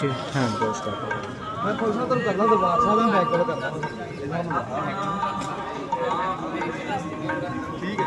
ਪਿੱਛੇ। ਵਾਸ਼ ਕਰ ਮੈਂ ਪੁੱਛਣਾ ਤੁਹਾਨੂੰ ਕਰਨਾ ਦਰਬਾਰ ਸਾਹਿਬ ਮੈਂ ਬੈਕ ਕਾਲ ਕਰਦਾ। ਠੀਕ ਹੈ।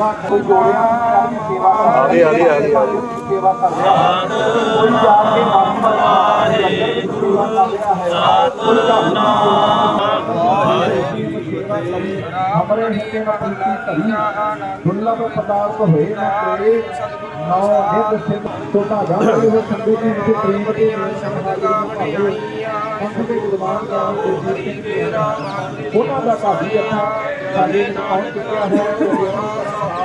ਸੇਵਾ ਕੋਈ ਜੋੜਿਆ ਸੇਵਾ ਆ ਰਹੀ ਆ ਰਹੀ ਆ ਸੇਵਾ ਕਰ। ਰਿਹਾ ਕੋਈ ਜਾ ਕੇ ਮਾਤਮਾ ਲੰਗਰ ਵਿੱਚ ਸੇਵਾ ਕਰ ਰਿਹਾ ਹੈ। ਕੋਈ ਢਾਬਾ ਹਮਰੇ ਹਿੱਤੇ ਨਾ ਕੀਤੀ ਧਰੀ ਦੁਰਲਭ ਪਦਾਰਥ ਹੋਏ ਨਾ ਤੇਰੇ। ਨੌ ਨਿਧ ਸਿਧ। ਛੋਟਾ ਜਾਣੇ ਹੋ ਸੰਦੇ ਦੀ ਵਿੱਚ ਪ੍ਰੇਮ ਤੇ ਮੇਰ ਸਮਾਜ ਨੂੰ ਭਾਵੇ ਦੇ ਗੁਰਬਾਨ ਦਾ ਗੁਰਜੀਤ ਸਿੰਘ ਤੇਰਾ ਉਹਨਾਂ ਦਾ ਕਾਫੀ ਅੱਛਾ ਸਾਡੇ ਵਿੱਚ ਚੁੱਕਿਆ ਹੈ।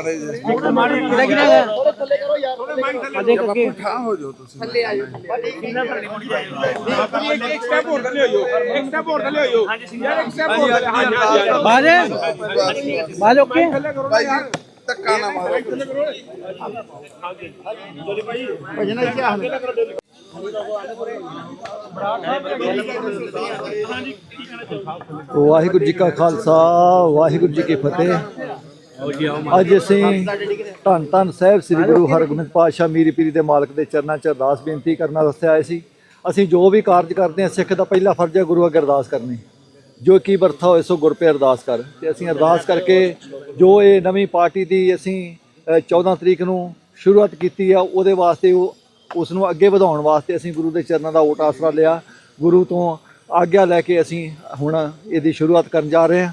ਮਾੜੇ ਜੇ ਕਿਹੜਾ ਕਿਹੜਾ ਹੈ ਥੱਲੇ ਕਰੋ ਯਾਰ ਅਜੇ ਬਾਪੂ ਠਾਂ ਹੋ ਜਾਓ ਤੁਸੀਂ ਥੱਲੇ ਆ ਜਾਓ ਇੱਕ ਸਟੈਪ ਹੋਰ ਥੱਲੇ ਹੋਇਓ ਇੱਕ ਸਟੈਪ ਹੋਰ ਥੱਲੇ ਹੋਇਓ ਯਾਰ ਇੱਕ ਸਟੈਪ ਹੋਰ ਹਾਂ ਬਾਜ ਬਾਜ ਓਕੇ ਭਾਈ ਧੱਕਾ ਨਾ ਮਾਰੋ ਜੋਲੀ ਭਾਈ ਭਜਨਾ ਕੀ ਹਾਲ ਵਾਹਿਗੁਰੂ ਜੀ ਕਾ ਖਾਲਸਾ ਵਾਹਿਗੁਰੂ ਜੀ ਕੀ ਫਤਿਹ ਅੱਜ ਅਸੀਂ ਧੰਨ ਧੰਨ ਸਾਹਿਬ ਸ੍ਰੀ ਗੁਰੂ ਹਰਗੋਬਿੰਦ ਪਾਤਸ਼ਾਹ ਮੀਰੀ ਪੀਰੀ ਦੇ ਮਾਲਕ ਦੇ ਚਰਨਾਂ 'ਚ ਅਰਦਾਸ ਬੇਨਤੀ ਕਰਨ ਵਾਸਤੇ ਆਏ ਸੀ। ਅਸੀਂ ਜੋ ਵੀ ਕਾਰਜ ਕਰਦੇ ਹਾਂ ਸਿੱਖ ਦਾ ਪਹਿਲਾ ਫਰਜ਼ ਹੈ ਗੁਰੂ ਅੱਗੇ ਅਰਦਾਸ ਕਰਨੀ। ਜੋ ਕੀ ਵਰਥਾ ਹੋਏ ਸੋ ਗੁਰ ਪੇ ਅਰਦਾਸ ਕਰ। ਤੇ ਅਸੀਂ ਅਰਦਾਸ ਕਰਕੇ ਜੋ ਇਹ ਨਵੀਂ ਪਾਰਟੀ ਦੀ ਅਸੀਂ ਅ, 14 ਤਰੀਕ ਨੂੰ ਸ਼ੁਰੂਆਤ ਕੀਤੀ ਆ ਉਹਦੇ ਵਾਸਤੇ ਉਹ ਉਸ ਨੂੰ ਅੱਗੇ ਵਧਾਉਣ ਵਾਸਤੇ ਅਸੀਂ ਗੁਰੂ ਦੇ ਚਰਨਾਂ ਦਾ ਓਟ ਆਸਰਾ ਲਿਆ। ਗੁਰੂ ਤੋਂ ਆਗਿਆ ਲੈ ਕੇ ਅਸੀਂ ਹੁਣ ਇਹਦੀ ਸ਼ੁਰੂਆਤ ਕਰਨ ਜਾ ਰਹੇ ਹਾਂ।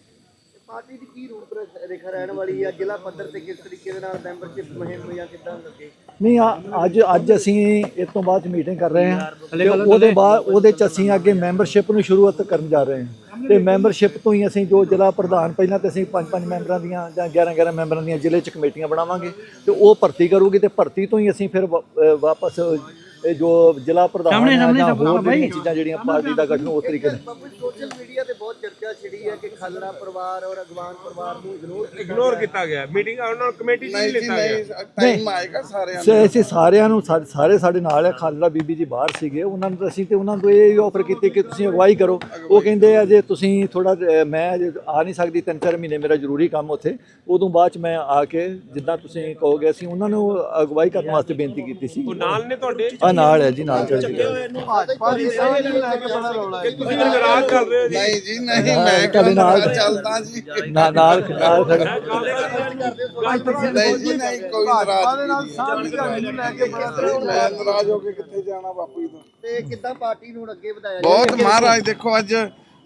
ਪਾਰਟੀ ਦੀ ਕੀ ਰੂਪ ਰੇਖਾ ਰਹਿਣ ਵਾਲੀ ਹੈ ਜ਼ਿਲ੍ਹਾ ਪੱਧਰ ਤੇ ਕਿਸ ਤਰੀਕੇ ਦੇ ਨਾਲ ਮੈਂਬਰਸ਼ਿਪ ਮੁਹਿੰਮ ਜਾਂ ਕਿੱਦਾਂ ਲੱਗੇ? ਨਹੀਂ ਆ- ਅੱਜ ਅੱਜ ਅਸੀਂ ਇਸ ਤੋਂ ਬਾਅਦ ਮੀਟਿੰਗ ਕਰ ਰਹੇ ਹਾਂ ਤੇ ਉਹਦੇ ਬਾਅਦ ਉਹਦੇ ਚ ਅਸੀਂ ਅੱਗੇ ਮੈਂਬਰਸ਼ਿਪ ਨੂੰ ਸ਼ੁਰੂਆਤ ਕਰਨ ਜਾ ਰਹੇ ਹਾਂ। ਤੇ ਮੈਂਬਰਸ਼ਿਪ ਤੋਂ ਹੀ ਅਸੀਂ ਜੋ ਜ਼ਿਲ੍ਹਾ ਪ੍ਰਧਾਨ ਪਹਿਲਾਂ ਤੇ ਅਸੀਂ ਪੰਜ ਪੰਜ ਮੈਂਬਰਾਂ ਦੀਆਂ ਜਾਂ 11 11 ਮੈਂਬਰਾਂ ਦੀਆਂ ਜ਼ਿਲ੍ਹੇ ਚ ਕਮੇਟੀਆਂ ਬਣਾਵਾਂਗੇ ਤੇ ਉਹ ਭਰਤੀ ਕਰੂਗੀ ਤੇ ਭਰਤੀ ਤੋਂ ਹੀ ਅਸੀਂ ਫਿਰ ਵਾਪਸ ਇਹ ਜੋ ਜ਼ਿਲ੍ਹਾ ਪ੍ਰਧਾਨ ਹੈ ਜਾਂ ਹੋਰ ਜਿਹੜੀਆਂ ਚੀਜ਼ਾਂ ਜਿਹੜੀਆਂ ਪਾਰਟੀ ਦਾ ਗਠਨ ਉਸ ਤਰੀਕੇ ਨਾਲ। ਸੋਸ਼ਲ ਮੀਡੀਆ ਤੇ ਬਹੁਤ ਚਰਚਾ ਛਿੜੀ ਹੈ ਕਿ ਖਾਲੜਾ ਪਰਿਵਾਰ ਔਰ ਅਗਵਾਨ ਪਰਿਵਾਰ ਨੂੰ ਇਗਨੋਰ ਇਗਨੋਰ ਕੀਤਾ ਗਿਆ। ਮੀਟਿੰਗ ਉਹਨਾਂ ਕਮੇਟੀ ਚ ਨਹੀਂ ਲਿੱਤਾ ਗਿਆ। ਨਹੀਂ। ਟਾਈਮ ਆਏਗਾ ਸਾਰਿਆਂ ਸੇ ਦਾ ਅਸੀਂ ਸਾਰਿਆਂ ਨੂੰ ਸਾਰੇ ਸਾਡੇ ਨਾਲ ਹੈ ਖਾਲੜਾ ਬੀਬੀ ਜੀ ਬਾਹਰ ਸੀਗੇ। ਉਹਨਾਂ ਨੂੰ ਤਾਂ ਅਸੀਂ ਤੇ ਉਹਨਾਂ ਨੂੰ ਇਹ ਆਫਰ ਕੀਤੀ ਕਿ ਤੁਸੀਂ ਅਗਵਾਈ ਕਰੋ। ਉਹ ਕਹਿੰਦੇ ਆ ਜੇ ਤੁਸੀਂ ਥੋੜਾ ਮੈਂ ਆ ਨਹੀਂ ਸਕਦੀ ਤਿੰਨ ਚਾਰ ਮਹੀਨੇ ਮੇਰਾ ਜ਼ਰੂਰੀ ਕੰਮ ਉੱਥੇ। ਉਦੋਂ ਬਾਅਦ ਚ ਮੈਂ ਆ ਕੇ ਜਿੱਦਾਂ ਤੁਸੀਂ ਕਹੋਗੇ ਅਸੀਂ ਉਹਨਾਂ ਨੂੰ ਅਗਵਾਈ ਕਰਨ ਵਾਸਤੇ ਬੇਨਤੀ ਕੀਤੀ ਸੀ। ਉਹ ਨਾਲ ਨੇ ਤੁਹਾਡੇ? ਆ ਨਾਲ ਹੈ ਜੀ ਨਾਲ ਚੜ੍ਹ ਕੇ ਤੁਸੀਂ ਫਿਰ ਨਾਰਾਜ਼ ਚੱਲ ਰਹੇ ਹੋ ਜੀ। ਨਹੀਂ ਜੀ ਨਹੀਂ ਮੈਂ ਤੁਹਾਡੇ ਨਾਲ ਨਾਲ ਚੱਲਦਾ ਜੀ। ਨਾਲ ਨਾਲ ਨਾਲ ਨਹੀਂ ਜੀ ਨਹੀਂ ਕੋਈ ਨਾਰਾਜ਼ ਮੈਂ ਨਾਰਾਜ਼ ਹੋ ਕੇ ਕਿੱਥੇ ਜਾਣਾ ਬਾਪੂ ਜੀ ਤੋਂ। ਤੇ ਕਿੱਦਾਂ ਪਾਰਟੀ ਨੂੰ ਅੱਗੇ ਵਧਾਇਆ ਬਹੁਤ ਮਹਾਰਾਜ ਦੇਖੋ ਅੱਜ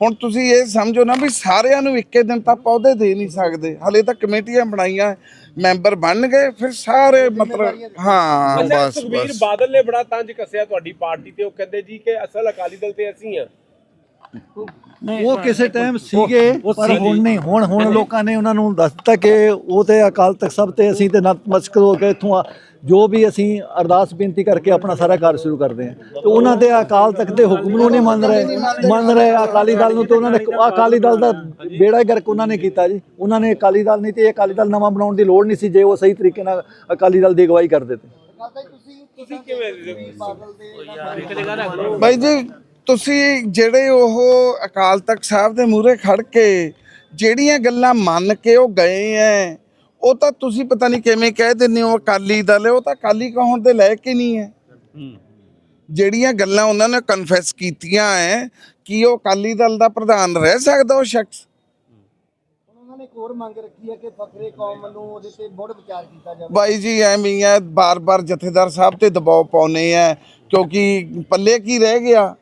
ਹੁਣ ਤੁਸੀਂ ਇਹ ਸਮਝੋ ਨਾ ਵੀ ਸਾਰਿਆਂ ਨੂੰ ਇੱਕੇ ਦਿਨ ਤਾਂ ਪੌਦੇ ਦੇ ਨਹੀਂ ਸਕਦੇ। ਹਲੇ ਤਾਂ ਕਮੇਟੀਆਂ ਬਣਾਈਆਂ ਮੈਂਬਰ ਬਣ ਗਏ ਫਿਰ ਸਾਰੇ ਮਤਲਬ ਹਾਂ ਬਸ ਸੁਖਬੀਰ ਬਸ। ਬਾਦਲ ਨੇ ਬੜਾ ਤੰਜ ਕੱਸਿਆ ਤੁਹਾਡੀ ਪਾਰਟੀ ਤੇ ਉਹ ਕਹਿੰਦੇ ਜੀ ਕਿ ਅਸਲ ਅਕਾਲੀ ਦਲ ਤੇ ਅਸੀਂ ਆ ਉਹ ਕਿਸੇ ਟਾਈਮ ਸੀਗੇ ਪਰ ਹੁਣ ਨਹੀਂ ਹੁਣ ਹੁਣ ਲੋਕਾਂ ਨੇ ਉਹਨਾਂ ਨੂੰ ਦੱਸ ਦਿੱਤਾ ਕਿ ਉਹ ਤੇ ਅਕਾਲ ਤਖਤ ਸਭ ਤੇ ਅਸੀਂ ਤੇ ਨਤਮਸਤਕ ਹੋ ਕੇ ਇੱਥੋਂ ਆ। ਜੋ ਵੀ ਅਸੀਂ ਅਰਦਾਸ ਬੇਨਤੀ ਕਰਕੇ ਆਪਣਾ ਸਾਰਾ ਕਾਰਜ ਸ਼ੁਰੂ ਕਰਦੇ ਹਾਂ ਤੇ ਉਹਨਾਂ ਦੇ ਅਕਾਲ ਤਖਤ ਦੇ ਹੁਕਮ ਨੂੰ ਨਹੀਂ ਮੰਨ ਰਹੇ ਮੰਨ ਰਹੇ ਅਕਾਲੀ ਦਲ ਨੂੰ ਤੇ ਉਹਨਾਂ ਨੇ ਅਕਾਲੀ ਦਲ ਦਾ ਬੇੜਾ ਹੀ ਗਰਕ ਉਹਨਾਂ ਨੇ ਕੀਤਾ ਜੀ। ਉਹਨਾਂ ਨੇ ਅਕਾਲੀ ਦਲ ਨਹੀਂ ਤੇ ਇਹ ਅਕਾਲੀ ਦਲ ਨਵਾਂ ਬਣਾਉਣ ਦੀ ਲੋੜ ਨਹੀਂ ਸੀ ਜੇ ਉਹ ਸਹੀ ਤਰੀਕੇ ਨਾਲ ਅਕਾਲੀ ਦਲ ਦੀ ਅਗਵਾਈ ਕਰਦੇ ਤੇ। ਤੁਸੀਂ ਤੁਸੀਂ ਕਿਵੇਂ ਬਾਦਲ ਦੇ ਬਾਈ ਜੀ ਤੁਸੀਂ ਜਿਹੜੇ ਉਹ ਅਕਾਲ ਤਖਤ ਸਾਹਿਬ ਦੇ ਮੂਹਰੇ ਖੜ ਕੇ ਜਿਹੜੀਆਂ ਗੱਲਾਂ ਮੰਨ ਕੇ ਉਹ ਗਏ ਐ ਉਹ ਤਾਂ ਤੁਸੀਂ ਪਤਾ ਨਹੀਂ ਕਿਵੇਂ ਕਹਿ ਦਿੰਦੇ ਹੋ ਅਕਾਲੀ ਦਲ ਹੈ ਉਹ ਤਾਂ ਅਕਾਲੀ ਕਹਾਉਣ ਦੇ ਲਾਇਕ ਹੀ ਨਹੀਂ ਹੈ। ਜਿਹੜੀਆਂ ਗੱਲਾਂ ਉਹਨਾਂ ਨੇ ਕਨਫੈਸ ਕੀਤੀਆਂ ਐ ਕਿ ਉਹ ਅਕਾਲੀ ਦਲ ਦਾ ਪ੍ਰਧਾਨ ਰਹਿ ਸਕਦਾ ਉਹ ਸ਼ਖਸ? ਹੁਣ ਉਹਨਾਂ ਨੇ ਇੱਕ ਹੋਰ ਮੰਗ ਰੱਖੀ ਹੈ ਕਿ ਫਕਰੇ ਕੌਮ ਨੂੰ ਉਹਦੇ ਤੇ ਮੁੜ ਵਿਚਾਰ ਕੀਤਾ ਜਾਵੇ। ਬਾਈ ਜੀ ਐਵੇਂ ਹੈ ਬਾਰ-ਬਾਰ ਜਥੇਦਾਰ ਸਾਹਿਬ ਤੇ ਦਬਾਅ ਪਾਉਨੇ ਆ ਕਿਉਂਕਿ ਪੱਲੇ ਕੀ ਰਹਿ ਗਿਆ?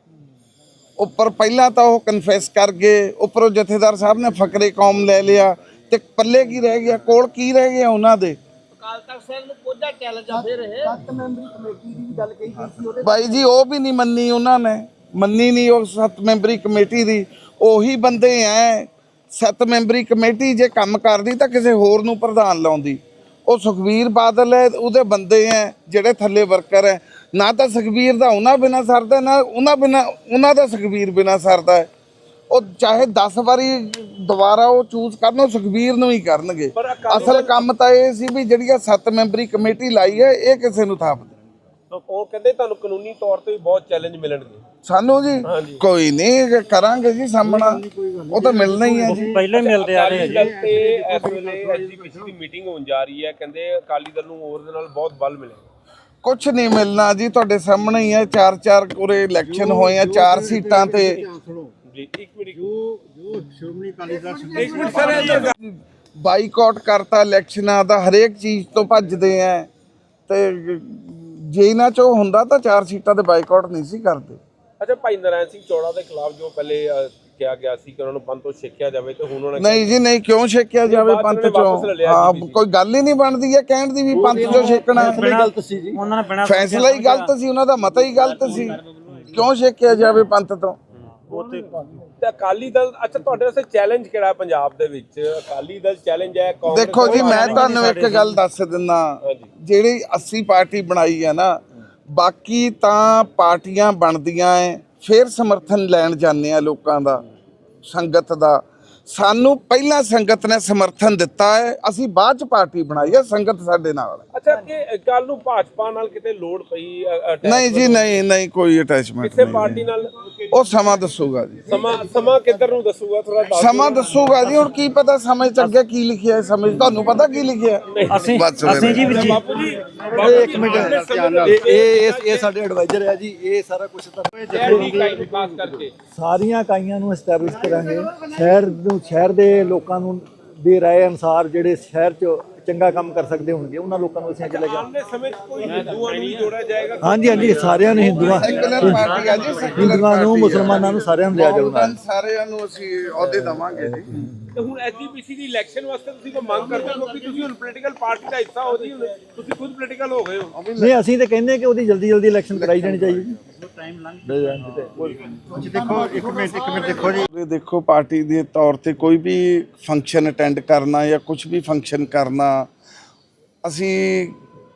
ਉੱਪਰ ਪਹਿਲਾਂ ਤਾਂ ਉਹ ਕਨਫੈਸ ਕਰ ਗਏ ਉੱਪਰੋਂ ਜਥੇਦਾਰ ਸਾਹਿਬ ਨੇ ਫਕਰੇ ਕੌਮ ਲੈ ਲਿਆ। ਤੇ ਪੱਲੇ ਕੀ ਰਹਿ ਗਿਆ ਕੋਲ ਕੀ ਰਹਿ ਗਿਆ ਉਹਨਾਂ ਦੇ? ਸੱਤ ਮੈਂਬਰੀ ਕਮੇਟੀ ਦੀ ਵੀ ਗੱਲ ਕਹੀ ਗਈ ਸੀ ਉਹਦੇ ਬਾਈ ਜੀ ਉਹ ਵੀ ਨਹੀਂ ਮੰਨੀ ਉਹਨਾਂ ਨੇ। ਮੰਨੀ ਨਹੀਂ ਉਹ ਸੱਤ ਮੈਂਬਰੀ ਕਮੇਟੀ ਦੀ। ਉਹੀ ਬੰਦੇ ਐ ਸੱਤ ਮੈਂਬਰੀ ਕਮੇਟੀ ਜੇ ਕੰਮ ਕਰਦੀ ਤਾਂ ਕਿਸੇ ਹੋਰ ਨੂੰ ਪ੍ਰਧਾਨ ਲਾਉਂਦੀ। ਉਹ ਸੁਖਵੀਰ ਬਾਦਲ ਹੈ ਉਹਦੇ ਬੰਦੇ ਐ ਜਿਹੜੇ ਥੱਲੇ ਵਰਕਰ ਐ। ਨਾ ਤਾਂ ਸੁਖਵੀਰ ਦਾ ਉਹਨਾਂ ਬਿਨਾ ਸਰਦਾ ਨਾ ਉਹਨਾਂ ਬਿਨਾ ਉਹਨਾਂ ਦਾ ਸੁਖਵੀਰ ਬਿਨਾ ਸਰਦਾ ਹੈ। ਉਹ ਚਾਹੇ 10 ਵਾਰੀ ਦੁਬਾਰਾ ਉਹ ਚੂਜ਼ ਕਰਨ ਉਹ ਸੁਖਵੀਰ ਨੂੰ ਹੀ ਕਰਨਗੇ। ਅਸਲ ਕੰਮ ਤਾਂ ਇਹ ਸੀ ਵੀ ਜਿਹੜੀਆਂ ਸੱਤ ਮੈਂਬਰੀ ਕਮੇਟੀ ਲਾਈ ਹੈ ਇਹ ਕਿਸੇ ਨੂੰ ਥਾਪ ਦੇ ਉਹ ਕਹਿੰਦੇ ਤੁਹਾਨੂੰ ਕਾਨੂੰਨੀ ਤੌਰ ਤੇ ਵੀ ਬਹੁਤ ਚੈਲੰਜ ਮਿਲਣਗੇ। ਸਾਨੂੰ ਜੀ ਕੋਈ ਨਹੀਂ ਕਰਾਂਗੇ ਜੀ ਸਾਹਮਣਾ ਉਹ ਤਾਂ ਮਿਲਣਾ ਹੀ ਹੈ ਜੀ। ਪਹਿਲੇ ਮਿਲਦੇ ਆ ਰਹੇ ਅਕਾਲੀ ਦਲ ਤੇ ਇਸ ਵੇਲੇ ਐਸਜੀਪੀਸੀ ਦੀ ਮੀਟਿੰਗ ਹੋਣ ਜਾ ਰਹੀ ਹੈ ਕਹਿੰਦੇ ਅਕਾਲੀ ਦਲ ਨੂੰ ਹੋਰ ਦੇ ਨਾਲ ਬਹੁਤ ਬਲ ਮਿਲੇਗਾ ਕੁਝ ਨਹੀਂ ਮਿਲਣਾ ਜੀ ਤੁਹਾਡੇ ਸਾਹਮਣੇ ਹੀ ਹੈ ਚਾਰ ਚਾਰ ਕੋਰੇ ਇਲੈਕਸ਼ਨ ਹੋਏ ਆ ਚਾਰ ਸੀਟਾਂ ਤੇ। ਜੀ ਇੱਕ ਮਿੰਟ ਜੋ ਜੋ ਸ਼੍ਰੋਮਣੀ ਅਕਾਲੀ ਦਲ ਇੱਕ ਮਿੰਟ ਸਰ ਇੱਧਰ ਬਾਈਕਾਟ ਕਰਤਾ ਇਲੈਕਸ਼ਨਾਂ ਦਾ ਹਰੇਕ ਚੀਜ਼ ਤੋਂ ਭੱਜਦੇ ਆ ਤੇ ਜੇ ਇਹਨਾਂ ਚੋਂ ਹੁੰਦਾ ਤਾਂ ਚਾਰ ਸੀਟਾਂ ਤੇ ਬਾਈਕਾਟ ਨਹੀਂ ਸੀ ਕਰਦੇ। ਅੱਛਾ ਭਾਈ ਨਰਾਇਣ ਸਿੰਘ ਚੌੜਾ ਦੇ ਖਿਲਾਫ ਜੋ ਪਹਿਲੇ ਅਹ, ਕਿਹਾ ਗਿਆ ਸੀ ਕਿ ਉਹਨਾਂ ਨੂੰ ਤੋਂ ਛੇਕਿਆ ਜਾਵੇ ਤੇ ਹੁਣ ਉਹਨਾਂ ਨੇ ਨਹੀਂ ਜੀ ਨਹੀਂ ਕਿਉਂ ਛੇਕਿਆ ਜਾਵੇ ਬਾਅਦ ਪੰਥ ਚ? ਵਾਪਸ ਲੈ ਚੋਂ ਲਿਆ ਹਾਂ। ਕੋਈ ਗੱਲ ਹੀ ਨਹੀਂ ਬਣਦੀ ਹੈ ਕਹਿਣ ਦੀ ਵੀ ਪੰਥ ਚੋਂ ਛੇਕਣਾ ਗਲਤ ਸੀ ਜੀ ਉਹਨਾਂ ਨੇ ਬਿਨਾਂ ਫੈਸਲਾ ਹੀ ਗਲਤ ਸੀ ਉਹਨਾਂ ਦਾ ਮਤਾ ਹੀ ਗਲਤ ਸੀ। ਕਿਉਂ ਛੇਕਿਆ ਜਾਵੇ ਪੰਥ ਤੋਂ? ਤੇ ਅਕਾਲੀ ਦਲ ਅੱਛਾ ਤੁਹਾਡੇ ਵਾਸਤੇ ਚੈਲੰਜ ਕਿਹੜਾ ਹੈ ਪੰਜਾਬ ਦੇ ਵਿੱਚ? ਅਕਾਲੀ ਦਲ ਚੈਲੰਜ ਹੈ ਕਾਂਗਰਸ ਦੇਖੋ ਜੀ ਮੈਂ ਤੁਹਾਨੂੰ ਇੱਕ ਗੱਲ ਦੱਸ ਦਿੰਦਾ। ਜਿਹੜੀ 80 ਪਾਰਟੀ ਬਣਾਈ ਹੈ ਨਾ ਬਾਕੀ ਤਾਂ ਪਾਰਟੀਆਂ ਬਣਦੀਆਂ ਐ ਫਿਰ ਸਮਰਥਨ ਲੈਣ ਜਾਂਦੇ ਆ ਲੋਕਾਂ ਦਾ ਸੰਗਤ ਦਾ। ਸਾਨੂੰ ਪਹਿਲਾਂ ਸੰਗਤ ਨੇ ਸਮਰਥਨ ਦਿੱਤਾ ਹੈ ਅਸੀਂ ਬਾਅਦ ਚ ਪਾਰਟੀ ਬਣਾਈ ਹੈ ਸੰਗਤ ਸਾਡੇ ਨਾਲ ਹੈ। ਅੱਛਾ ਕਿ ਗੱਲ ਨੂੰ ਭਾਜਪਾ ਨਾਲ ਕਿਤੇ ਲੋੜ ਪਈ ਅ- ਨਹੀਂ ਜੀ ਨਹੀਂ ਨਹੀਂ ਕੋਈ ਅਟੈਚਮੈਂਟ ਕਿਸੇ ਨਹੀਂ ਪਾਰਟੀ ਨਾਲ? ਉਹ ਸਮਾਂ ਦੱਸੂਗਾ ਜੀ। ਸਮਾਂ ਸਮਾਂ ਕਿੱਧਰ ਨੂੰ ਦੱਸੂਗਾ? ਥੋੜਾ ਦੱਸ ਸਮਾਂ ਦੱਸੂਗਾ ਜੀ ਹੁਣ ਕੀ ਪਤਾ ਸਮੇਂ ਚ ਅੱਗੇ ਕੀ ਲਿਖਿਆ ਹੈ ਸਮੇਂ 'ਚ ਤੁਹਾਨੂੰ ਪਤਾ ਕੀ ਲਿਖਿਆ ਹੈ? ਅਸੀਂ ਬਸ ਅਸੀਂ ਜੀ ਵਿੱਚ ਬਾਪੂ ਜੀ ਇੱਕ ਮਿੰਟ ਇਹ ਇਹ ਇਹ- ਇਹ ਸਾਡੇ ਐਡਵਾਈਜ਼ਰ ਹੈ ਜੀ ਇਹ ਸਾਰਾ ਕੁਝ ਤਾਂ ਇਕਾਈ ਨੂੰ ਖਾਸ ਕਰਕੇ। ਸਾਰੀਆਂ ਇਕਾਈਆਂ ਨੂੰ ਐਸਟੈਬਲਿਸ਼ ਕਰਾਂਗੇ ਸ਼ਹਿਰ ਨੂੰ ਸ਼ਹਿਰ ਦੇ ਲੋਕਾਂ ਨੂੰ ਦੇ ਰਾਏ ਅਨਸਾਰ ਜਿਹੜੇ ਸ਼ਹਿਰ 'ਚ ਚੰਗਾ ਕੰਮ ਕਰ ਸਕਦੇ ਹੋਣਗੇ ਉਹਨਾਂ ਲੋਕਾਂ ਨੂੰ ਅਸੀਂ ਅੱਗੇ ਲੈ ਕੇ ਆਉਣ ਦੇ ਸਮੇਂ ਕੋਈ ਹਿੰਦੂਆਂ ਨੂੰ ਵੀ ਜੋੜਿਆ ਜਾਏਗਾ? ਹਾਂਜੀ ਹਾਂਜੀ ਸਾਰਿਆਂ ਨੂੰ ਹਿੰਦੂਆਂ ਸੈਕੂਲਰ ਪਾਰਟੀ ਆ ਜੀ ਸੈਕੂਲਰ ਹਿੰਦੂਆਂ ਨੂੰ ਮੁਸਲਮਾਨਾਂ ਨੂੰ ਸਾਰਿਆਂ ਨੂੰ ਲਿਆ ਜਾਊਗਾ। ਸਾਰਿਆਂ ਨੂੰ ਅਸੀਂ ਅਹੁਦੇ ਦਵਾਂਗੇ ਜੀ। ਤੇ ਹੁਣ ਐਸਜੀਪੀਸੀ ਦੀ ਇਲੈਕਸ਼ਨ ਵਾਸਤੇ ਤੁਸੀਂ ਕੋਈ ਮੰਗ ਕਰਦੇ ਹੋ? ਕਿਉਂਕਿ ਤੁਸੀਂ ਹੁਣ ਪੋਲੀਟੀਕਲ ਪਾਰਟੀ ਦਾ ਹਿੱਸਾ ਹੋ ਜੀ ਤੁਸੀਂ ਖੁਦ ਪੋਲੀਟੀਕਲ ਹੋ ਗਏ ਹੋ। ਨਹੀਂ ਅਸੀਂ ਤਾਂ ਕਹਿੰਦੇ ਕਿ ਉਹਦੀ ਜਲਦੀ ਜਲਦੀ ਇਲੈਕਸ਼ਨ ਕਰਾਈ ਜਾਣੀ ਚਾਹੀਦੀ। ਜੀ। ਇਹ ਦੇਖੋ ਪਾਰਟੀ ਦੇ ਤੌਰ ਤੇ ਕੋਈ ਵੀ ਫੰਕਸ਼ਨ ਅਟੈਂਡ ਕਰਨਾ ਜਾਂ ਕੁਝ ਵੀ ਫੰਕਸ਼ਨ ਕਰਨਾ ਅਸੀਂ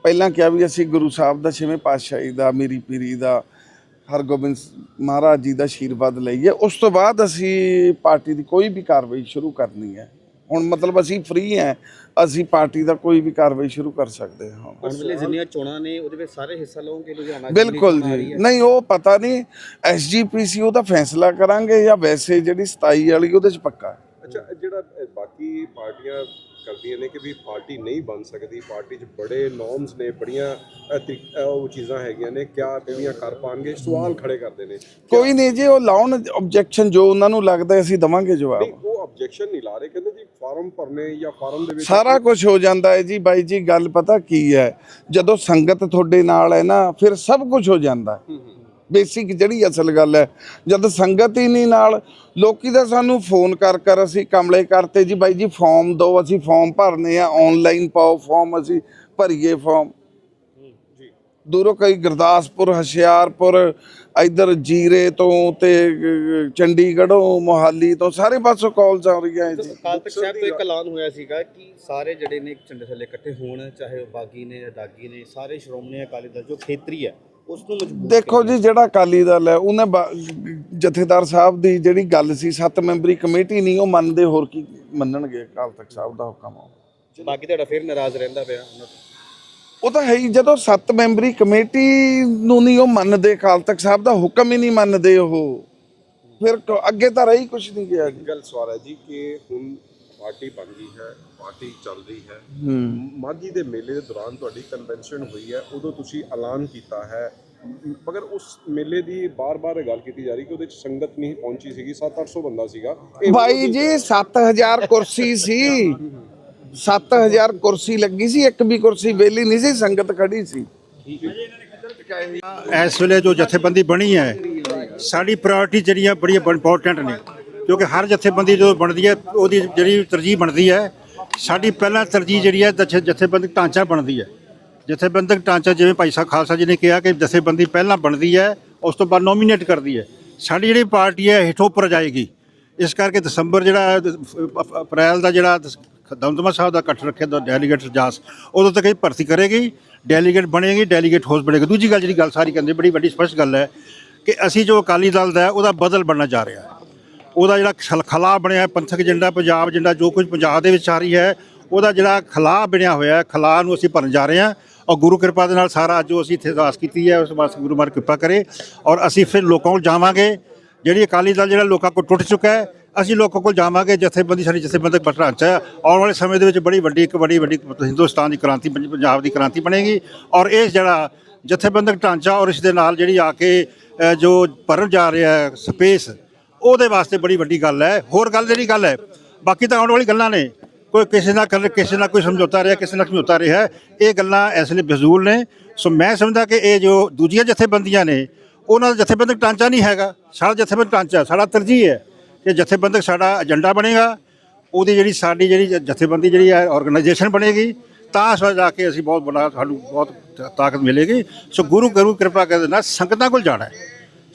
ਪਹਿਲਾਂ ਕਿਹਾ ਵੀ ਅਸੀਂ ਗੁਰੂ ਸਾਹਿਬ ਦਾ ਛੇਵੇਂ ਪਾਤਸ਼ਾਹੀ ਦਾ ਮੇਰੀ ਪੀਰੀ ਦਾ ਹਰਗੋਬਿੰਦ ਮਹਾਰਾਜ ਜੀ ਦਾ ਆਸ਼ੀਰਵਾਦ ਲਈਏ। ਉਸ ਤੋਂ ਬਾਅਦ ਅਸੀਂ ਪਾਰਟੀ ਦੀ ਕੋਈ ਵੀ ਕਾਰਵਾਈ ਸ਼ੁਰੂ ਕਰਨੀ ਹੈ। ਹੁਣ ਮਤਲਬ ਅਸੀਂ ਫ੍ਰੀ ਹੈ ਅਸੀਂ ਪਾਰਟੀ ਦਾ ਕੋਈ ਵੀ ਕਾਰਵਾਈ ਸ਼ੁਰੂ ਕਰ ਸਕਦੇ ਹਾਂ ਆਉਣ ਵੇਲੇ ਜਿੰਨੀਆਂ ਚੋਣਾਂ ਨੇ ਉਹਦੇ ਵਿੱਚ ਸਾਰੇ ਹਿੱਸਾ ਲਓਗੇ ਲੁਧਿਆਣਾ 'ਚ ਬਿਲਕੁਲ ਜੀ। ਨਹੀਂ ਉਹ ਪਤਾ ਨਹੀਂ ਐਸਜੀਪੀਸੀ ਉਹਦਾ ਫੈਸਲਾ ਕਰਾਂਗੇ ਜਾਂ ਵੈਸੇ ਜਿਹੜੀ 27 ਵਾਲੀ ਉਹਦੇ ਚ ਪੱਕਾ ਹੈ। ਅੱਛਾ ਜਿਹੜਾ ਅ, ਬਾਕੀ ਪਾਰਟੀਆਂ ਕਰਦੀਆਂ ਨੇ ਕਿ ਵੀ ਪਾਰਟੀ ਨਹੀਂ ਬਣ ਸਕਦੀ ਪਾਰਟੀ 'ਚ ਬੜੇ ਨੋਰਮਸ ਨੇ ਬੜੀਆਂ ਉਹ ਚੀਜ਼ਾਂ ਹੈਗੀਆਂ ਨੇ ਕਿਆ ਕਿਹੜੀਆਂ ਕਰ ਪਾਣਗੇ ਸਵਾਲ ਖੜੇ ਕਰਦੇ ਨੇ ਕੋਈ ਨਹੀਂ ਜੀ ਉਹ ਲਾਉਣ ਆਬਜੈਕਸ਼ਨ ਜੋ ਉਹਨਾਂ ਨੂੰ ਲੱਗਦਾ ਅਸੀਂ ਦਵਾਂਗੇ ਨਹੀਂ ਜਵਾਬ ਉਹ ਆਬਜੈਕਸ਼ਨ ਨਹੀਂ ਲਾ ਰਹੇ ਕਹਿੰਦੇ ਜੀ ਫਾਰਮ ਭਰਨੇ ਜਾਂ ਫਾਰਮ ਦੇ ਵਿੱਚ ਸਾਰਾ ਕੁਝ ਹੋ ਜਾਂਦਾ ਹੈ ਜੀ ਬਾਈ ਜੀ ਗੱਲ ਪਤਾ ਕੀ ਹੈ? ਜਦੋਂ ਸੰਗਤ ਤੁਹਾਡੇ ਨਾਲ ਹੈ ਨਾ ਫਿਰ ਸਭ ਕੁਝ ਹੋ ਜਾਂਦਾ ਹੈ। ਬੇਸਿਕ ਜਿਹੜੀ ਅਸਲ ਗੱਲ ਹੈ ਜਦ ਸੰਗਤ ਹੀ ਨਹੀਂ ਨਾਲ ਲੋਕੀ ਤਾਂ ਸਾਨੂੰ ਫੋਨ ਕਰ ਕਰ ਅਸੀਂ ਕਮਲੇ ਕਰਤੇ ਜੀ ਬਾਈ ਜੀ ਫਾਰਮ ਦਿਓ ਅਸੀਂ ਫਾਰਮ ਭਰਨੇ ਆ ਆਨਲਾਈਨ ਪਾਓ ਫਾਰਮ ਅਸੀਂ ਭਰੀਏ ਫਾਰਮ ਦੂਰੋਂ ਕਈ ਗੁਰਦਾਸਪੁਰ ਹੁਸ਼ਿਆਰਪੁਰ ਇਧਰ ਜੀਰੇ ਤੋਂ ਤੇ ਚੰਡੀਗੜ੍ਹੋਂ ਮੋਹਾਲੀ ਤੋਂ ਸਾਰੇ ਪਾਸੋਂ ਕਾਲਸ ਆ ਰਹੀਆਂ ਜੀ ਅਕਾਲ ਤਖਤ ਸਾਹਿਬ ਤੋਂ ਇੱਕ ਐਲਾਨ ਹੋਇਆ ਸੀਗਾ ਕਿ ਸਾਰੇ ਜਿਹੜੇ ਨੇ ਝੰਡੇ ਥੱਲੇ ਇਕੱਠੇ ਹੋਣ ਚਾਹੇ ਉਹ ਬਾਗੀ ਨੇ ਜਾਂ ਦਾਗੀ ਨੇ ਸਾਰੇ ਸ਼੍ਰੋਮਣੀ ਅਕਾਲੀ ਦਲ ਜੋ ਖੇਤਰੀ ਹੈ ਉਸ ਨੂੰ ਮਜ਼ਬੂਤ ਦੇਖੋ ਜੀ ਜਿਹੜਾ ਅਕਾਲੀ ਦਲ ਹੈ ਉਹਨੇ ਜਥੇਦਾਰ ਸਾਹਿਬ ਦੀ ਜਿਹੜੀ ਗੱਲ ਸੀ ਸੱਤ ਮੈਂਬਰੀ ਕਮੇਟੀ ਨਹੀਂ ਉਹ ਮੰਨਦੇ ਹੋਰ ਕੀ ਮੰਨਣਗੇ ਅਕਾਲ ਤਖਤ ਸਾਹਿਬ ਦਾ ਹੁਕਮ ਬਾਕੀ ਤੁਹਾਡਾ ਫਿਰ ਨਾਰਾਜ਼ ਰਹਿੰਦਾ ਪਿਆ ਉਹਨਾਂ ਤੋਂ। ਉਹ ਤਾਂ ਹੈ ਹੀ ਜਦੋਂ ਸੱਤ ਮੈਂਬਰੀ ਕਮੇਟੀ ਨੂੰ ਨਹੀਂ ਉਹ ਮੰਨਦੇ ਅਕਾਲ ਤਖਤ ਸਾਹਿਬ ਦਾ ਹੁਕਮ ਹੀ ਨਹੀਂ ਮੰਨਦੇ ਉਹ। ਫਿਰ ਕ- ਅੱਗੇ ਤਾਂ ਰਹੀ ਕੁਝ ਨਹੀਂ ਗਿਆ ਜੀ ਗੱਲ ਸਵਾਲ ਹੈ ਜੀ ਕਿ ਹੁਣ ਪਾਰਟੀ ਬਣ ਗਈ ਹੈ ਪਾਰਟੀ ਚੱਲ ਰਹੀ ਹੈ। ਹੂੰ। ਮਾਝੀ ਦੇ ਮੇਲੇ ਦੇ ਦੌਰਾਨ ਤੁਹਾਡੀ ਕਨਵੈਨਸ਼ਨ ਹੋਈ ਹੈ ਉਦੋਂ ਤੁਸੀਂ ਐਲਾਨ ਕੀਤਾ ਹੈ। ਮਗਰ ਉਸ ਮੇਲੇ ਦੀ ਬਾਰ-ਬਾਰ ਗੱਲ ਕੀਤੀ ਜਾ ਰਹੀ ਕਿ ਉਹਦੇ ਚ ਸੰਗਤ ਨਹੀਂ ਪਹੁੰਚੀ ਸੀਗੀ 7-800 ਬੰਦਾ ਸੀਗਾ। ਇਹ ਭਾਈ ਜੀ 7000 ਕੁਰਸੀ ਸੀ। 7000 ਕੁਰਸੀ ਲੱਗੀ ਸੀ, ਇੱਕ ਵੀ ਕੁਰਸੀ ਵਿਹਲੀ ਨਹੀਂ ਸੀ, ਸੰਗਤ ਖੜੀ ਸੀ। ਇਸ ਵੇਲੇ ਜੋ ਜਥੇਬੰਦੀ ਬਣੀ ਹੈ, ਸਾਡੀ ਪ੍ਰਾਇੋਰਟੀ ਜਿਹੜੀਆਂ ਬੜੀਆਂ ਇੰਪੋਰਟੈਂਟ ਨੇ, ਕਿਉਂਕਿ ਹਰ ਜਥੇਬੰਦੀ ਜਦੋਂ ਬਣਦੀ ਹੈ, ਉਹਦੀ ਜਿਹੜੀ ਤਰਜੀਹ ਬਣਦੀ ਹੈ, ਸਾਡੀ ਪਹਿਲਾਂ ਤਰਜੀਹ ਜਿਹੜੀ ਹੈ, ਜਥੇ- ਜਥੇਬੰਦਕ ਢਾਂਚਾ ਬਣਦੀ ਹੈ। ਜਥੇਬੰਦਕ ਢਾਂਚਾ ਜਿਵੇਂ ਭਾਈ ਸਾਹਿਬ ਖਾਲਸਾ ਜੀ ਨੇ ਕਿਹਾ ਕਿ ਜਥੇਬੰਦੀ ਪਹਿਲਾਂ ਬਣਦੀ ਹੈ, ਉਸ ਤੋਂ ਬਾਅਦ ਨੋਮੀਨੇਟ ਕਰਦੀ ਹੈ। ਸਾਡੀ ਜਿਹੜੀ ਪਾਰਟੀ ਹੈ ਹੇਠੋਂ ਉੱਪਰ ਜਾਏਗੀ। ਇਸ ਕਰਕੇ ਦਸੰਬਰ ਜਿਹੜਾ ਅਪ੍ਰੈਲ ਦਾ ਜਿਹੜਾ ਦਮਦਮਾ ਸਾਹਿਬ ਦਾ ਇਕੱਠ ਰੱਖਿਆ ਦਾ ਡੈਲੀਗੇਟ ਜਾਸ। ਉਦੋਂ ਤੱਕ ਇਹ ਭਰਤੀ ਕਰੇਗੀ ਡੈਲੀਗੇਟ ਬਣੇਗੀ ਡੈਲੀਗੇਟ ਹੋਸ ਬਣੇਗਾ। ਦੂਜੀ ਗੱਲ ਜਿਹੜੀ ਗੱਲ ਸਾਰੀ ਕਹਿੰਦੇ, ਬੜੀ ਵੱਡੀ ਸਪਸ਼ਟ ਗੱਲ ਹੈ ਕਿ ਅਸੀਂ ਜੋ ਅਕਾਲੀ ਦਲ ਦਾ ਉਹਦਾ ਬਦਲ ਬਣਨਾ ਜਾ ਰਿਹਾ ਹੈ। ਉਹਦਾ ਜਿਹੜਾ ਖਲ- ਖਲਾ ਬਣਿਆ ਪੰਥਕ ਏਜੰਡਾ, ਪੰਜਾਬ ਏਜੰਡਾ, ਜੋ ਕੁਝ ਪੰਜਾਬ ਦੇ ਵਿੱਚ ਆ ਰਹੀ ਹੈ, ਉਹਦਾ ਜਿਹੜਾ ਖਲਾ ਬਣਿਆ ਹੋਇਆ ਹੈ, ਖਲਾ ਨੂੰ ਅਸੀਂ ਭਰਨ ਜਾ ਰਹੇ ਹਾਂ। ਔਰ ਗੁਰੂ ਕਿਰਪਾ ਦੇ ਨਾਲ ਸਾਰਾ ਜੋ ਅਸੀਂ ਇੱਥੇ ਅਰਦਾਸ ਕੀਤੀ ਹੈ, ਉਸ ਵਾਸਤੇ ਗੁਰੂ ਮਾਰ ਕਿਰਪਾ ਕਰੇ। ਔਰ ਅਸੀਂ ਫਿਰ ਲੋਕਾਂ ਕੋਲ ਜਾਵਾਂਗੇ। ਜਿਹੜੀ ਅਕਾਲੀ ਦਲ ਜਿਹੜਾ ਲੋਕਾਂ ਕੋਲ ਟੁੱਟ ਚੁੱਕਾ ਹੈ ਅਸੀਂ ਲੋਕਾਂ ਕੋਲ ਜਾਵਾਂਗੇ, ਜਥੇਬੰਦੀ ਸਾਡੀ ਜਥੇਬੰਦਕ ਪਟਰਾਂਚਾ ਹੈ ਆਉਣ ਵਾਲੇ ਸਮੇਂ ਦੇ ਵਿੱਚ ਬੜੀ ਵੱਡੀ ਇੱਕ ਬੜੀ ਵੱਡੀ ਹਿੰਦੁਸਤਾਨ ਦੀ ਕ੍ਰਾਂਤੀ ਪੰਜ- ਪੰਜਾਬ ਦੀ ਕ੍ਰਾਂਤੀ ਬਣੇਗੀ। ਔਰ ਇਹ ਜਿਹੜਾ ਜਥੇਬੰਦਕ ਢਾਂਚਾ ਔਰ ਇਸ ਦੇ ਨਾਲ ਜਿਹੜੀ ਆ ਕੇ ਜੋ ਭਰਨ ਜਾ ਰਿਹਾ ਹੈ ਸਪੇਸ, ਉਹਦੇ ਵਾਸਤੇ ਬੜੀ ਵੱਡੀ ਗੱਲ ਹੈ। ਹੋਰ ਗੱਲ ਜਿਹੜੀ ਗੱਲ ਹੈ, ਬਾਕੀ ਤਾਂ ਆਉਣ ਵਾਲੀ ਗੱਲਾਂ ਨੇ। ਕੋਈ ਕਿਸੇ ਨਾਲ ਕਰ, ਕਿਸੇ ਨਾਲ ਕੋਈ ਸਮਝੌਤਾ ਰਿਹਾ, ਕਿਸੇ ਨਾਲ ਸਮਝੌਤਾ ਰਿਹਾ ਇਹ ਗੱਲਾਂ ਇਸ ਲਈ ਫਜ਼ੂਲ ਨੇ। ਸੋ ਮੈਂ ਸਮਝਦਾ ਕਿ ਇਹ ਜੋ ਦੂਜੀਆਂ ਜਥੇਬੰਦੀਆਂ ਨੇ, ਉਹਨਾਂ ਦਾ ਜਥੇਬੰਦਕ ਢਾਂਚਾ ਨਹੀਂ ਹੈਗਾ। ਸਾਡਾ ਜਥੇਬੰਦਕ ਢਾਂਚਾ, ਸਾਡਾ ਤਰਜੀਹ ਹੈ। ਕਿ ਜਥੇਬੰਦਕ ਸਾਡਾ ਏਜੰਡਾ ਬਣੇਗਾ, ਉਹਦੀ ਜਿਹੜੀ ਸਾਡੀ ਜਿਹੜੀ ਜਥੇਬੰਦੀ ਜਿਹੜੀ ਹੈ ਆਰਗੇਨਾਈਜੇਸ਼ਨ ਬਣੇਗੀ, ਤਾਂ ਸੋ, ਜਾ ਕੇ ਅਸੀਂ ਬਹੁਤ ਬੜਾ ਸਾਨੂੰ ਬਹੁਤ ਤਾਕਤ ਮਿਲੇਗੀ। ਸੋ ਗੁਰੂ ਗੁਰੂ ਕਿਰਪਾ ਕਰਦੇ ਨਾਲ ਸੰਗਤਾਂ ਕੋਲ ਜਾਣਾ ਹੈ।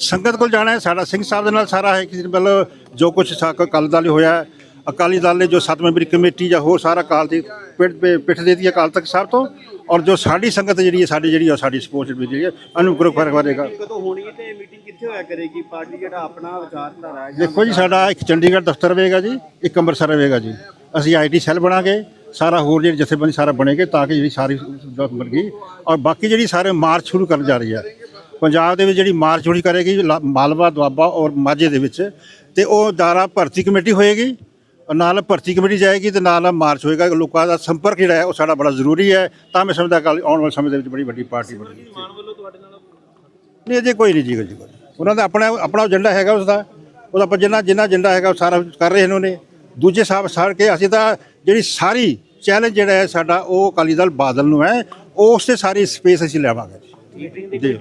ਸੰਗਤ ਕੋਲ ਜਾਣਾ ਹੈ, ਸਾਡਾ ਸਿੰਘ ਸਾਹਿਬ ਦੇ ਨਾਲ ਸਾਰਾ ਹੈ, ਕਿਸੇ ਮਤਲਬ ਜੋ ਕੁਝ ਅਕਾਲੀ ਦਲ ਹੋਇਆ, ਅਕਾਲੀ ਦਲ ਨੇ ਜੋ ਸੱਤ ਮੈਂਬਰੀ ਕਮੇਟੀ ਜਾਂ ਹੋਰ ਸਾਰਾ ਅਕਾਲ ਦੀ, ਪਿੱਠ ਪਿੱਠ ਦੇਤੀ ਅਕਾਲ ਤਖਤ ਸਾਹਿਬ ਤੋਂ, ਔਰ ਜੋ ਸਾਡੀ ਸੰਗਤ ਜਿਹੜੀ ਹੈ, ਸਾਡੀ ਜਿਹੜੀ ਹੈ, ਸਾਡੀ ਸਪੋਰਟ ਜਿਹੜੀ ਹੈ ਅਨੁਗ੍ਰਹ ਫ਼ਰਕ ਕਰੇਗਾ ਕਦੋਂ ਹੋਣੀ ਹੈ ਤੇ ਮੀਟਿੰਗ ਕਿੱਥੇ ਹੋਇਆ ਕਰੇਗੀ ਪਾਰਟੀ ਜਿਹੜਾ ਆਪਣਾ ਵਿਚਾਰਧਾਰਾ ਹੈ ਦੇਖੋ ਜੀ, ਸਾਡਾ ਇੱਕ ਚੰਡੀਗੜ੍ਹ ਦਫ਼ਤਰ ਰਹੇਗਾ ਜੀ, ਇੱਕ ਅੰਮ੍ਰਿਤਸਰ ਰਹੇਗਾ ਜੀ। ਅਸੀਂ ਆਈਟੀ ਸੈੱਲ ਬਣਾਗੇ ਸਾਰਾ ਹੋਰ ਜਿਹੜੀ ਜਥੇਬੰਦੀ ਸਾਰਾ ਬਣੇਗੇ ਤਾਂ ਕਿ ਜਿਹੜੀ ਸਾਰੀ ਜੋਤ ਗਈ। ਔਰ ਬਾਕੀ ਜਿਹੜੀ ਸਾਰੇ ਮਾਰਚ ਸ਼ੁਰੂ ਕਰਨ ਜਾ ਰਹੀ ਹੈ। ਪੰਜਾਬ ਦੇ ਵਿੱਚ ਜਿਹੜੀ ਮਾਰਚ ਸ਼ੁਰੂ ਕਰੇਗੀ, ਲਾ- ਮਾਲਵਾ, ਦੁਆਬਾ ਔਰ ਮਾਝੇ ਦੇ ਵਿੱਚ, ਤੇ ਉਹ ਦਾਰਾ ਭਰਤੀ ਕਮੇਟੀ ਹੋਏਗੀ। ਔਰ ਨਾਲ ਭਰਤੀ ਕਮੇਟੀ ਜਾਏਗੀ ਤੇ ਨਾਲ ਮਾਰਚ ਹੋਏਗਾ। ਲੋਕਾਂ ਦਾ ਸੰਪਰਕ ਜਿਹੜਾ ਹੈ, ਉਹ ਸਾਡਾ ਬੜਾ ਜ਼ਰੂਰੀ ਹੈ। ਤਾਂ ਮੈਂ ਸਮਝਦਾ ਕੱਲ੍ਹ ਆਉਣ ਵਾਲੇ ਸਮੇਂ ਦੇ ਵਿੱਚ ਬੜੀ ਵੱਡੀ ਪਾਰਟੀ ਬਣੇਗੀ। ਨਹੀਂ, ਅਜੇ ਕੋਈ ਨਹੀਂ ਜੀ ਕੋਈ ਉਹਨਾਂ ਦਾ ਆਪਣਾ ਆਪਣਾ ਏਜੰਡਾ ਹੈਗਾ ਉਸ ਦਾ ਉਹਦਾ ਪਰ ਜਿੰਨਾ ਜਿੰਨਾ ਏਜੰਡਾ ਹੈਗਾ ਉਹ ਸਾਰਾ ਕਰ ਰਹੇ ਨੇ ਉਹਨੇ। ਦੂਜੇ ਸਾਹਿਬ ਸਾਰ ਕੇ ਅਸੀਂ ਤਾਂ ਜਿਹੜੀ ਸਾਰੀ ਚੈਲੰਜ ਜਿਹੜਾ ਹੈ ਸਾਡਾ ਉਹ ਅਕਾਲੀ ਦਲ ਬਾਦਲ ਨੂੰ ਹੈ। ਉਸ ਤੇ ਸਾਰੀ ਸਪੇਸ ਅਸੀਂ ਲੈਵਾਂਗੇ ਜੀ।